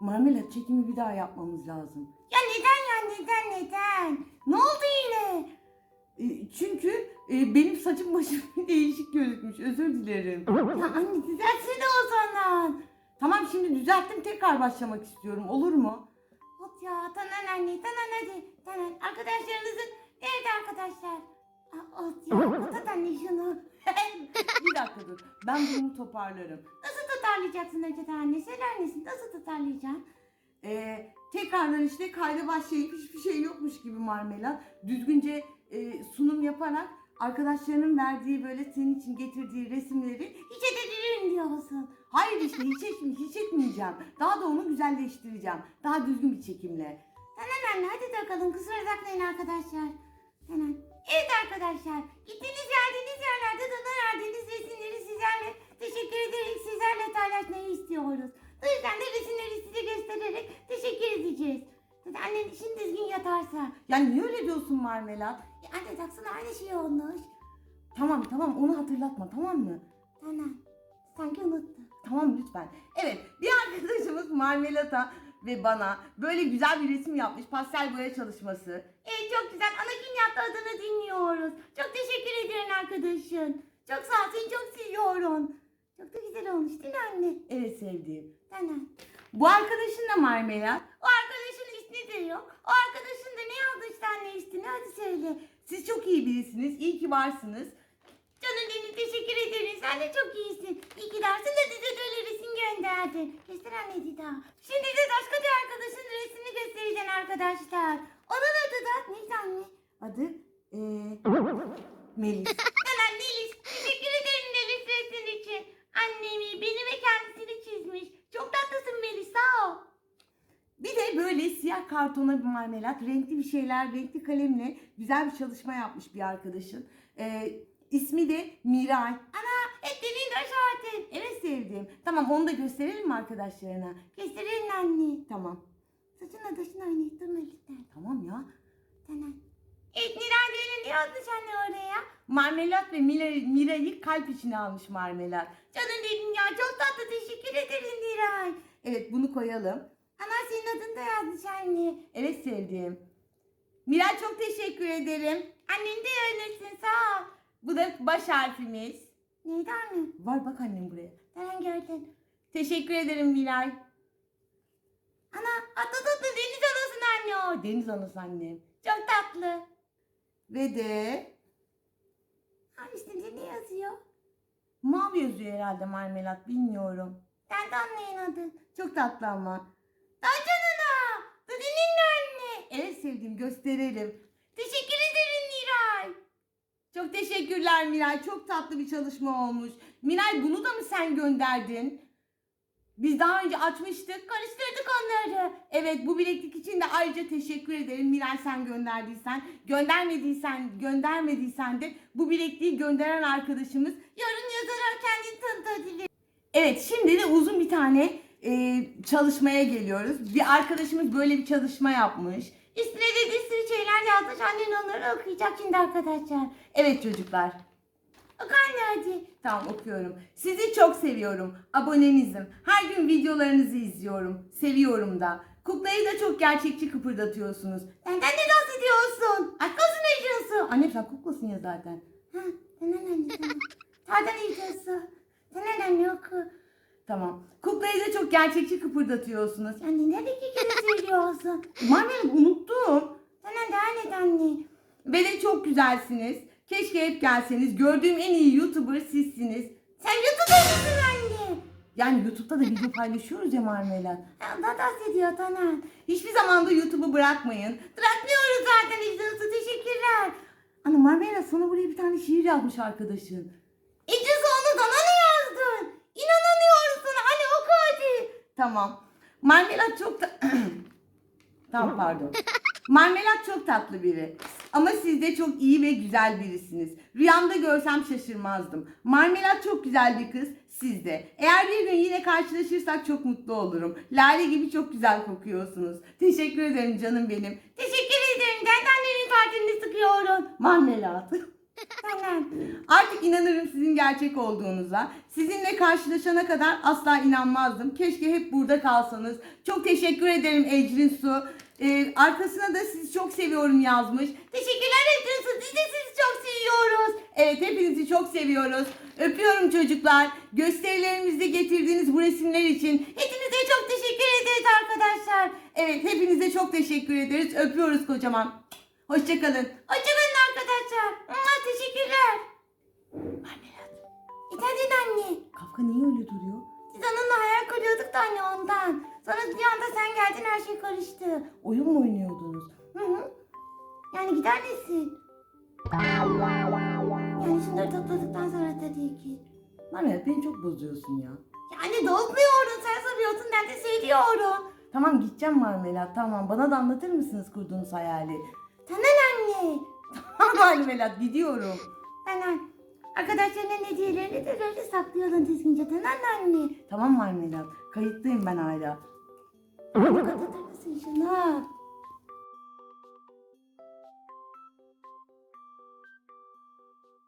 Marmelat çekimi bir daha yapmamız lazım. Ya neden ya neden neden? Ne oldu yine? E, çünkü e, benim saçım başım değişik gözükmüş. Özür dilerim. Ya anne düzeltsene o zaman. Tamam şimdi düzelttim tekrar başlamak istiyorum. Olur mu? Ot ya Tanan anne Tanan hadi. Tanan arkadaşlarınızın nerede arkadaşlar? Aa, Ot ya ot anne şunu. Bir dakika dur. Ben bunu toparlarım. Nasıl toparlayacaksın önce anne? Misin? Nasıl toparlayacaksın? Ee, tekrardan işte kayda başlayıp hiçbir şey yokmuş gibi marmelat. Düzgünce e, sunum yaparak arkadaşlarının verdiği böyle senin için getirdiği resimleri Hiç edilirim diyorsun. hayır işte hiç, etmi- hiç etmeyeceğim. Daha da onu güzelleştireceğim. Daha düzgün bir çekimle. Tanan anne hadi bakalım kusura bakmayın arkadaşlar. Tanan. Evet arkadaşlar gittiğiniz geldiğiniz yerlerde Tanan verdiğiniz resimleri sizlerle istiyoruz. O yüzden de resimleri size göstererek teşekkür edeceğiz. Hadi annen işin düzgün yatarsa. Yani niye öyle diyorsun marmelat? Ya anne taksana aynı şey olmuş. Tamam tamam onu hatırlatma tamam mı? Tanan. Sanki unuttu. Tamam lütfen. Evet bir arkadaşımız Marmelata ve bana böyle güzel bir resim yapmış. Pastel boya çalışması. Evet çok güzel. Ana gün yaptı adını dinliyoruz. Çok teşekkür ederim arkadaşın. Çok sağ ol seni çok seviyorum. Çok da güzel olmuş değil mi anne? Evet sevdiğim. Tanan. Bu arkadaşın da Marmelat. O arkadaşın ismi de yok. O arkadaşın da ne yazdı işte anne üstüne hadi söyle. Siz çok iyi birisiniz. İyi ki varsınız. Canım benim teşekkür ederim. Sen de çok iyisin. İyi ki dersin de bize böyle resim gönderdin. Göster anne Dida. Şimdi de başka bir arkadaşın resmini göstereceğim arkadaşlar. Onun adı da neydi anne? Adı. Hemen Melis. Teşekkür ederim Melis resmin için. Annemi, beni ve kendisini çizmiş. Çok tatlısın Melis sağ ol. Bir de siyah kartona bir marmelat, renkli bir şeyler, renkli kalemle güzel bir çalışma yapmış bir arkadaşın. Eee ismi de Miray. Etlerin de şartın. Evet sevdiğim. Tamam onu da gösterelim mi arkadaşlarına? Gösterin anne. Tamam. Saçınla taşını oynayıttırma lütfen. Tamam ya. Tamam. Nilay Bey'in ne yazmış anne oraya? Marmelat ve Miray, Miray'ı kalp içine almış marmelat. Canım benim ya çok tatlı teşekkür ederim Nilay. Evet bunu koyalım. Adını da yazmış anne. Evet sevdiğim. Miray çok teşekkür ederim. Annen de öylesin sağ ol. Bu da baş harfimiz. Neydi anne? Var bak annem buraya. Tamam gördün. Teşekkür ederim Miray. Ana tatlı deniz anasın anne o. Deniz anası annem. Çok tatlı. Ve de Ha üstünde ne yazıyor? mavi yazıyor herhalde marmelat bilmiyorum. Ben de anneyin adı. Çok tatlı ama. Daha. Evet sevdiğim gösterelim. Teşekkür ederim Nilay. Çok teşekkürler Miray. Çok tatlı bir çalışma olmuş. Miray bunu da mı sen gönderdin? Biz daha önce açmıştık. Karıştırdık onları. Evet bu bileklik için de ayrıca teşekkür ederim. Miray sen gönderdiysen. Göndermediysen, göndermediysen de bu bilekliği gönderen arkadaşımız. Yarın yazarak kendini tanıtabilir. Evet şimdi de uzun bir tane e, çalışmaya geliyoruz. Bir arkadaşımız böyle bir çalışma yapmış. Üstüne de bir sürü şeyler yazmış. Annen onları okuyacak şimdi arkadaşlar. Evet çocuklar. Oku anne hadi. Tamam okuyorum. Sizi çok seviyorum. Abonenizim. Her gün videolarınızı izliyorum. Seviyorum da. Kuklayı da çok gerçekçi kıpırdatıyorsunuz. Benden ne bahsediyorsun? Aşk olsun. Anne sen kuklasın ya zaten. Ha, tamam anne. Pardon Ecrası. Tamam anne oku. Tamam. Kuklayı da çok gerçekçi kıpırdatıyorsunuz. Nerede iki kere söylüyorsun? Marmelat unuttum. Tamam devam et anne. Ve de çok güzelsiniz. Keşke hep gelseniz. Gördüğüm en iyi YouTuber sizsiniz. Sen YouTube'da mısın anne? Yani YouTube'da da video paylaşıyoruz ya Marmelat. Ondan bahsediyor tamam. Hiçbir zaman da YouTube'u bırakmayın. Bırakmıyoruz zaten Ecrası teşekkürler. Ana Marmelat sana buraya bir tane şiir yazmış arkadaşın. Ecrası onu bana ne yazdın? İnanamıyoruz sana. Anne oku hadi. Tamam. Marmelat çok da... tamam pardon. Marmelat çok tatlı biri. Ama siz de çok iyi ve güzel birisiniz. Rüyamda görsem şaşırmazdım. Marmelat çok güzel bir kız. Siz de. Eğer bir gün yine karşılaşırsak çok mutlu olurum. Lale gibi çok güzel kokuyorsunuz. Teşekkür ederim canım benim. Teşekkür ederim. Annemin partini sıkıyorum. Marmelat. Tamam. Artık inanırım sizin gerçek olduğunuza. Sizinle karşılaşana kadar asla inanmazdım. Keşke hep burada kalsanız. Çok teşekkür ederim Ecrin Su. Ee, arkasına da sizi çok seviyorum yazmış. Teşekkürler Ecrin Su. Biz de sizi çok seviyoruz. Evet hepinizi çok seviyoruz. Öpüyorum çocuklar. Gösterilerimizde getirdiğiniz bu resimler için. Hepinize çok teşekkür ederiz arkadaşlar. Evet hepinize çok teşekkür ederiz. Öpüyoruz kocaman. Hoşçakalın. Hoşçakalın arkadaşlar. Anne. Kafka niye öyle duruyor? Biz onunla hayal kuruyorduk da anne ondan. Sonra bir anda sen geldin her şey karıştı. Oyun mu oynuyordunuz? Hı hı. Yani gider misin? Yani şunları topladıktan sonra tabii ki. Marmelat beni çok bozuyorsun ya. Yani dolmuyorum sen soruyorsun ben de söylüyorum. Tamam gideceğim Marmelat tamam. Bana da anlatır mısınız kurduğunuz hayali? Tamam anne. Tamam Marmelat gidiyorum. Tamam. Arkadaşlarının hediyelerini de böyle saklayalım düzgünce tamam anne. Tamam Marmelat. Kayıttayım ben hala. Kapatır mısın şunu?